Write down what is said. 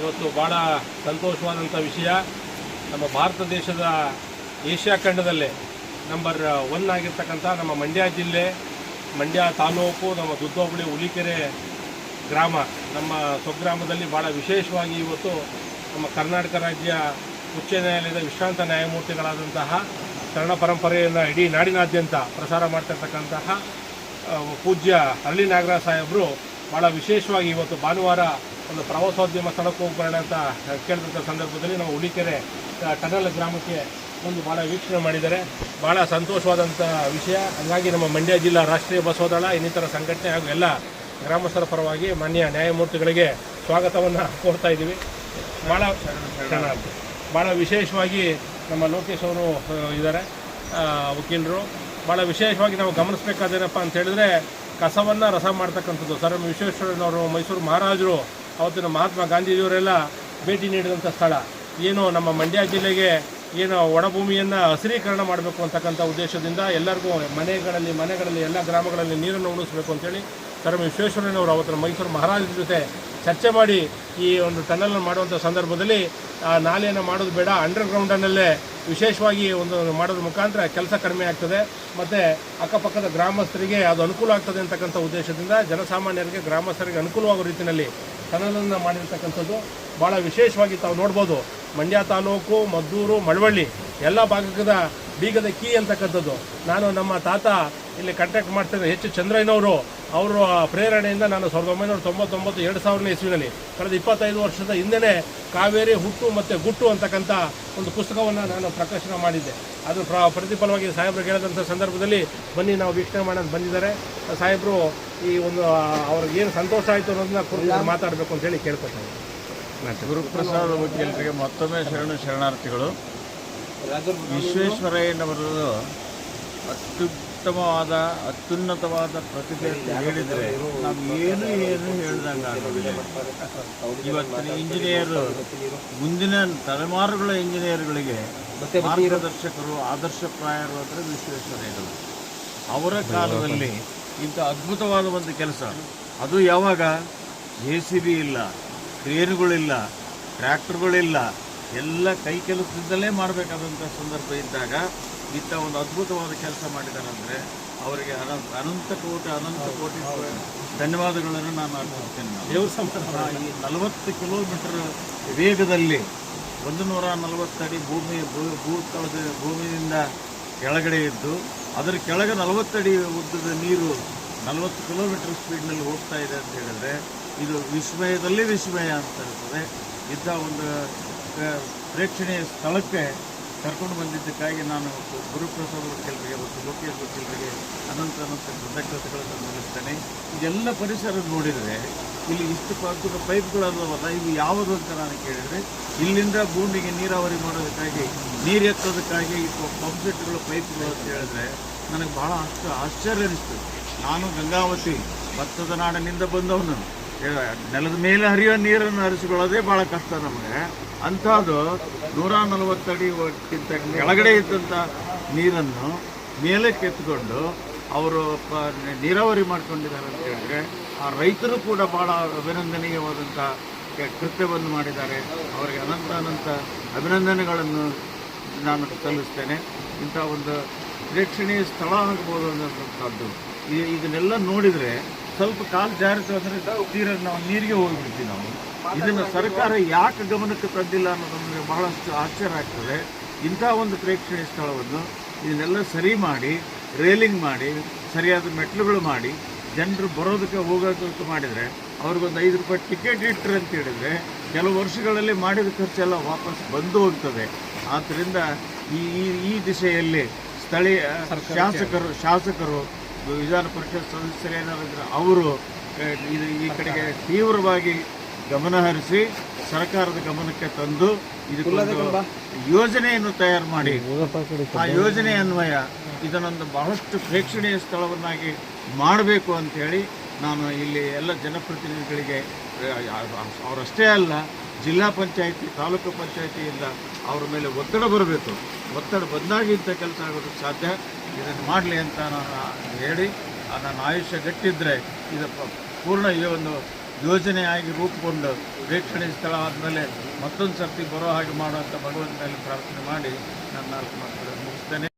ಇವತ್ತು ಭಾಳ ಸಂತೋಷವಾದಂಥ ವಿಷಯ. ನಮ್ಮ ಭಾರತ ದೇಶದ ಏಷ್ಯಾ ಖಂಡದಲ್ಲೇ ನಂಬರ್ ಒನ್ ಆಗಿರ್ತಕ್ಕಂಥ ನಮ್ಮ ಮಂಡ್ಯ ಜಿಲ್ಲೆ, ಮಂಡ್ಯ ತಾಲೂಕು, ನಮ್ಮ ದುದ್ದೋಬಳಿ ಹುಲಿಕೆರೆ ಗ್ರಾಮ, ನಮ್ಮ ಸ್ವಗ್ರಾಮದಲ್ಲಿ ಭಾಳ ವಿಶೇಷವಾಗಿ ಇವತ್ತು ನಮ್ಮ ಕರ್ನಾಟಕ ರಾಜ್ಯ ಉಚ್ಚ ನ್ಯಾಯಾಲಯದ ವಿಶ್ರಾಂತ ನ್ಯಾಯಮೂರ್ತಿಗಳಾದಂತಹ ಶರಣ ಪರಂಪರೆಯನ್ನು ಇಡೀ ನಾಡಿನಾದ್ಯಂತ ಪ್ರಸಾರ ಮಾಡ್ತಿರ್ತಕ್ಕಂತಹ ಪೂಜ್ಯ ಹಳ್ಳಿ ನಾಗರಾಜ್ ಸಾಹೇಬರು ಭಾಳ ವಿಶೇಷವಾಗಿ ಇವತ್ತು ಭಾನುವಾರ ಒಂದು ಪ್ರವಾಸೋದ್ಯಮ ಸ್ಥಳಕ್ಕೆ ಹೋಗ್ಬರೋಣ ಅಂತ ಕೇಳಿದಂಥ ಸಂದರ್ಭದಲ್ಲಿ ನಾವು ಆ, ಟನಲ್ ಗ್ರಾಮಕ್ಕೆ ಒಂದು ಭಾಳ ವೀಕ್ಷಣೆ ಮಾಡಿದ್ದಾರೆ. ಭಾಳ ಸಂತೋಷವಾದಂಥ ವಿಷಯ. ಹಾಗಾಗಿ ನಮ್ಮ ಮಂಡ್ಯ ಜಿಲ್ಲಾ ರಾಷ್ಟ್ರೀಯ ಬಸವದಳ ಇನ್ನಿತರ ಸಂಘಟನೆ ಹಾಗೂ ಎಲ್ಲ ಗ್ರಾಮಸ್ಥರ ಪರವಾಗಿ ಮಾನ್ಯ ನ್ಯಾಯಮೂರ್ತಿಗಳಿಗೆ ಸ್ವಾಗತವನ್ನು ಕೋರ್ತಾ ಇದ್ದೀವಿ. ಭಾಳ ಭಾಳ ವಿಶೇಷವಾಗಿ ನಮ್ಮ ಲೋಕೇಶ್ ಅವರು ಇದ್ದಾರೆ ವಕೀಲರು. ಭಾಳ ವಿಶೇಷವಾಗಿ ನಾವು ಗಮನಿಸಬೇಕಾದೇನಪ್ಪ ಅಂತ ಹೇಳಿದ್ರೆ ಕಸವನ್ನು ರಸ ಮಾಡ್ತಕ್ಕಂಥದ್ದು. ಸರ್ ಎಂ ವಿಶ್ವೇಶ್ವರಯ್ಯನವರು, ಮೈಸೂರು ಮಹಾರಾಜರು, ಅವತ್ತಿನ ಮಹಾತ್ಮ ಗಾಂಧೀಜಿಯವರೆಲ್ಲ ಭೇಟಿ ನೀಡಿದಂಥ ಸ್ಥಳ. ಏನು ನಮ್ಮ ಮಂಡ್ಯ ಜಿಲ್ಲೆಗೆ ಏನು ಒಣಭೂಮಿಯನ್ನು ಹಸಿರೀಕರಣ ಮಾಡಬೇಕು ಅಂತಕ್ಕಂಥ ಉದ್ದೇಶದಿಂದ ಎಲ್ಲರಿಗೂ ಮನೆಗಳಲ್ಲಿ ಮನೆಗಳಲ್ಲಿ, ಎಲ್ಲ ಗ್ರಾಮಗಳಲ್ಲಿ ನೀರನ್ನು ಉಣಿಸ್ಬೇಕು ಅಂತೇಳಿ ಸರ್ ಎಂ ವಿಶ್ವೇಶ್ವರಯ್ಯನವರು ಅವತ್ತಿನ ಮೈಸೂರು ಮಹಾರಾಜರ ಜೊತೆ ಚರ್ಚೆ ಮಾಡಿ ಈ ಒಂದು ಟನಲ್ ಮಾಡುವಂಥ ಸಂದರ್ಭದಲ್ಲಿ, ಆ ನಾಲೆಯನ್ನು ಮಾಡೋದು ಬೇಡ. ಅಂಡರ್ಗ್ರೌಂಡನ್ನಲ್ಲೇ ವಿಶೇಷವಾಗಿ ಒಂದು ಮಾಡೋದ್ರ ಮುಖಾಂತರ ಕೆಲಸ ಕಡಿಮೆ ಆಗ್ತದೆ. ಮತ್ತು ಅಕ್ಕಪಕ್ಕದ ಗ್ರಾಮಸ್ಥರಿಗೆ ಅದು ಅನುಕೂಲ ಆಗ್ತದೆ ಅಂತಕ್ಕಂಥ ಉದ್ದೇಶದಿಂದ ಜನಸಾಮಾನ್ಯರಿಗೆ ಗ್ರಾಮಸ್ಥರಿಗೆ ಅನುಕೂಲವಾಗೋ ರೀತಿಯಲ್ಲಿ ಟನಲನ್ನು ಮಾಡಿರ್ತಕ್ಕಂಥದ್ದು ಭಾಳ ವಿಶೇಷವಾಗಿ ತಾವು ನೋಡ್ಬೋದು. ಮಂಡ್ಯ ತಾಲೂಕು, ಮದ್ದೂರು, ಮಳವಳ್ಳಿ ಎಲ್ಲ ಭಾಗದ ಬೀಗದ ಕೀ ಅಂತಕ್ಕಂಥದ್ದು. ನಾನು ನಮ್ಮ ತಾತ ಇಲ್ಲಿ ಕಾಂಟ್ಯಾಕ್ಟ್ ಮಾಡ್ತಿದ್ದೆ ಹೆಚ್ಚು ಚಂದ್ರಯ್ಯನವರು, ಅವರ ಪ್ರೇರಣೆಯಿಂದ ನಾನು ಸಾವಿರದ ಒಂಬೈನೂರ ತೊಂಬತ್ತೊಂಬತ್ತು ಎರಡು ಸಾವಿರನೇ ಇಸ್ವಿನಲ್ಲಿ ಕಳೆದ ಇಪ್ಪತ್ತೈದು ವರ್ಷದ ಹಿಂದೆನೇ ಕಾವೇರಿ, ಹುಟ್ಟು ಮತ್ತು ಗುಟ್ಟು ಅಂತಕ್ಕಂಥ ಒಂದು ಪುಸ್ತಕವನ್ನು ನಾನು ಪ್ರಕಾಶನ ಮಾಡಿದ್ದೆ. ಅದು ಪ್ರ ಪ್ರತಿಫಲವಾಗಿ ಸಾಹೇಬರು ಹೇಳಿದಂಥ ಸಂದರ್ಭದಲ್ಲಿ ಬನ್ನಿ ನಾವು ವೀಕ್ಷಣೆ ಮಾಡೋದು ಬಂದಿದ್ದಾರೆ. ಸಾಹೇಬರು, ಈ ಒಂದು ಅವ್ರಿಗೆ ಏನು ಸಂತೋಷ ಆಯಿತು ಅನ್ನೋದನ್ನ ಕುರಿತು ಮಾತಾಡಬೇಕು ಅಂತೇಳಿ ಕೇಳ್ಕೊತಾರೆ ಗುರುಪ್ರಸಾದ್ ವಕೀಲರಿಗೆ ಮತ್ತೊಮ್ಮೆ ಶರಣು ಶರಣಾರ್ಥಿಗಳು. ವಿಶ್ವೇಶ್ವರಯ್ಯನವರು ಅತ್ಯುತ್ತಮವಾದ, ಅತ್ಯುನ್ನತವಾದ ಪ್ರತಿಭೆ ಹೇಳಿದರೆ ನಾವು ಏನು ಏನು ಹೇಳ್ದಂಗೆ ಆಗೋದಿಲ್ಲ. ಇವತ್ತಿನ ಇಂಜಿನಿಯರು, ಮುಂದಿನ ತಲೆಮಾರುಗಳ ಇಂಜಿನಿಯರ್ಗಳಿಗೆ ಮಾರ್ಗದರ್ಶಕರು, ಆದರ್ಶಪ್ರಾಯರು ಅಂದರೆ ವಿಶ್ವೇಶ್ವರಯ್ಯನವರು. ಅವರ ಕಾಲದಲ್ಲಿ ಇಂಥ ಅದ್ಭುತವಾದ ಒಂದು ಕೆಲಸ. ಅದು ಯಾವಾಗ? ಜೆ ಸಿ ಬಿ ಇಲ್ಲ, ಕ್ರೇನುಗಳಿಲ್ಲ, ಟ್ರ್ಯಾಕ್ಟರ್ಗಳಿಲ್ಲ ಎಲ್ಲ ಕೈ ಕೆಲಸದಿಂದಲೇ ಮಾಡಬೇಕಾದಂಥ ಸಂದರ್ಭ ಇದ್ದಾಗ ಇಂಥ ಒಂದು ಅದ್ಭುತವಾದ ಕೆಲಸ ಮಾಡಿದ್ದಾರೆ ಅಂದರೆ ಅವರಿಗೆ ಅನಂತ ಅನಂತ ಕೋಟಿ ಅನಂತ ಕೋಟಿ ಧನ್ಯವಾದಗಳನ್ನು ನಾನು ಅರ್ಪಿಸ್ತೇನೆ. ದೇವ್ರ ಸಂಪರ್ಕ ಈ ನಲವತ್ತು ಕಿಲೋಮೀಟರ್ ವೇಗದಲ್ಲಿ ಒಂದು ನೂರ ನಲವತ್ತಡಿ ಭೂಮಿ ಭೂ- ಭೂತಳದ ಭೂಮಿಯಿಂದ ಕೆಳಗಡೆ ಇದ್ದು ಅದರ ಕೆಳಗೆ ನಲವತ್ತಡಿ ಉದ್ದದ ನೀರು ನಲವತ್ತು ಕಿಲೋಮೀಟರ್ ಸ್ಪೀಡ್ನಲ್ಲಿ ಹೋಗ್ತಾ ಇದೆ ಅಂತ ಹೇಳಿದ್ರೆ ಇದು ವಿಸ್ಮಯದಲ್ಲಿ ವಿಸ್ಮಯ ಅಂತ ಇರ್ತದೆ ಇಂಥ ಒಂದು ಪ್ರೇಕ್ಷಣೀಯ ಸ್ಥಳಕ್ಕೆ ಕರ್ಕೊಂಡು ಬಂದಿದ್ದಕ್ಕಾಗಿ ನಾನು ಗುರುಪ್ರಸಾದ್ ವಕೀಲರಿಗೆ ಮತ್ತು ಲೋಕೇಶ್ ವಕೀಲರಿಗೆ ಅನಂತ ಅನಂತ ಕೃತಜ್ಞತೆಗಳನ್ನು ಸಲ್ಲಿಸ್ತೇನೆ. ಇದೆಲ್ಲ ಪರಿಸರ ನೋಡಿದರೆ ಇಲ್ಲಿ ಇಷ್ಟು ಪಕ್ಕದ ಪೈಪ್ಗಳಲ್ಲವಲ್ಲ ಇದು ಯಾವುದು ಅಂತ ನಾನು ಕೇಳಿದರೆ ಇಲ್ಲಿಂದ ಭೂಮಿಗೆ ನೀರಾವರಿ ಮಾಡೋದಕ್ಕಾಗಿ, ನೀರು ಎತ್ತೋದಕ್ಕಾಗಿ ಈ ಪಂಪ್ ಸೆಟ್ಗಳು ಪೈಪ್ಗಳು ಅಂತ ಹೇಳಿದ್ರೆ ನನಗೆ ಭಾಳ ಅಷ್ಟು ಆಶ್ಚರ್ಯ ಅನಿಸ್ತು ನಾನು ಗಂಗಾವತಿ, ಭತ್ತದ ನಾಡಿನಿಂದ ಬಂದವನು. ನೆಲದ ಮೇಲೆ ಹರಿಯೋ ನೀರನ್ನು ಹರಿಸಿಕೊಳ್ಳೋದೇ ಭಾಳ ಕಷ್ಟ ನಮಗೆ. ಅಂಥದ್ದು ನೂರ ನಲವತ್ತಡಿ ಕ್ಕಿಂತ ಕೆಳಗಡೆ ಇದ್ದಂಥ ನೀರನ್ನು ಮೇಲೆ ಕೆತ್ತಿಕೊಂಡು ಅವರು ನೀರಾವರಿ ಮಾಡ್ಕೊಂಡಿದ್ದಾರೆ ಅಂತ ಹೇಳಿದ್ರೆ ಆ ರೈತರು ಕೂಡ ಭಾಳ ಅಭಿನಂದನೀಯವಾದಂಥ ಕೃತ್ಯವನ್ನು ಮಾಡಿದ್ದಾರೆ. ಅವರಿಗೆ ಅನಂತ ಅನಂತ ಅಭಿನಂದನೆಗಳನ್ನು ನಾನು ಸಲ್ಲಿಸ್ತೇನೆ. ಇಂಥ ಒಂದು ಪ್ರೇಕ್ಷಣೀಯ ಸ್ಥಳ ಆಗ್ಬೋದು ಅನ್ನೋಂಥದ್ದು ಇದನ್ನೆಲ್ಲ ನೋಡಿದರೆ ಸ್ವಲ್ಪ ಕಾಲು ಜಾರಿತು ತೀರ ನಾವು ನೀರಿಗೆ ಹೋಗಿಬಿಡ್ತೀವಿ ನಾವು. ಇದನ್ನು ಸರ್ಕಾರ ಯಾಕೆ ಗಮನಕ್ಕೆ ತಂದಿಲ್ಲ ಅನ್ನೋದು ನಮಗೆ ಬಹಳಷ್ಟು ಆಶ್ಚರ್ಯ ಆಗ್ತದೆ. ಇಂಥ ಒಂದು ಪ್ರೇಕ್ಷಣೀಯ ಸ್ಥಳವನ್ನು ಇದನ್ನೆಲ್ಲ ಸರಿ ಮಾಡಿ ರೇಲಿಂಗ್ ಮಾಡಿ ಸರಿಯಾದ ಮೆಟ್ಲುಗಳು ಮಾಡಿ ಜನರು ಬರೋದಕ್ಕೆ ಹೋಗೋದಕ್ಕೆ ಮಾಡಿದರೆ ಅವ್ರಿಗೊಂದು ಐದು ರೂಪಾಯಿ ಟಿಕೆಟ್ ಇಟ್ಟರೆ ಅಂತ ಹೇಳಿದರೆ ಕೆಲವು ವರ್ಷಗಳಲ್ಲಿ ಮಾಡಿದ ಖರ್ಚೆಲ್ಲ ವಾಪಸ್ ಬಂದು ಹೋಗ್ತದೆ. ಆದ್ದರಿಂದ ಈ ಈ- ಈ ದಿಶೆಯಲ್ಲಿ ಸ್ಥಳೀಯ ಶಾಸಕರು ಶಾಸಕರು ವಿಧಾನ ಪರಿಷತ್ ಸದಸ್ಯರೇನಾದ್ರೆ ಅವರು ಇದು ಈ ಕಡೆಗೆ ತೀವ್ರವಾಗಿ ಗಮನ ಹರಿಸಿ ಸರ್ಕಾರದ ಗಮನಕ್ಕೆ ತಂದು ಇದಕ್ಕೊಂದು ಯೋಜನೆಯನ್ನು ತಯಾರು ಮಾಡಿ. ಆ ಯೋಜನೆ ಅನ್ವಯ ಇದನ್ನೊಂದು ಬಹಳಷ್ಟು ಪ್ರೇಕ್ಷಣೀಯ ಸ್ಥಳವನ್ನಾಗಿ ಮಾಡಬೇಕು ಅಂತೇಳಿ ನಾನು ಇಲ್ಲಿ ಎಲ್ಲ ಜನಪ್ರತಿನಿಧಿಗಳಿಗೆ ಅವರಷ್ಟೇ ಅಲ್ಲ, ಜಿಲ್ಲಾ ಪಂಚಾಯಿತಿ, ತಾಲೂಕು ಪಂಚಾಯಿತಿಯಿಂದ ಅವರ ಮೇಲೆ ಒತ್ತಡ ಬರಬೇಕು. ಒತ್ತಡ ಬಂದಾಗ ಇಂಥ ಕೆಲಸ ಆಗೋದಕ್ಕೆ ಸಾಧ್ಯ. ಇದನ್ನು ಮಾಡಲಿ ಅಂತ ನಾನು ಹೇಳಿ ನನ್ನ ಆಯುಷ್ಯ ಗಟ್ಟಿದ್ದರೆ ಇದು ಪೂರ್ಣ ಈ ಒಂದು ಯೋಜನೆಯಾಗಿ ರೂಪುಗೊಂಡು ಪ್ರೇಕ್ಷಣೀಯ ಸ್ಥಳ ಆದಮೇಲೆ ಮತ್ತೊಂದು ಸರ್ತಿ ಬರೋ ಹಾಗೆ ಮಾಡುವಂಥ ಭಗವಂತನಲ್ಲಿ ಪ್ರಾರ್ಥನೆ ಮಾಡಿ ನನ್ನ ನಾಲ್ಕು ಮಾತುಗಳನ್ನು ಮುಗಿಸ್ತೇನೆ.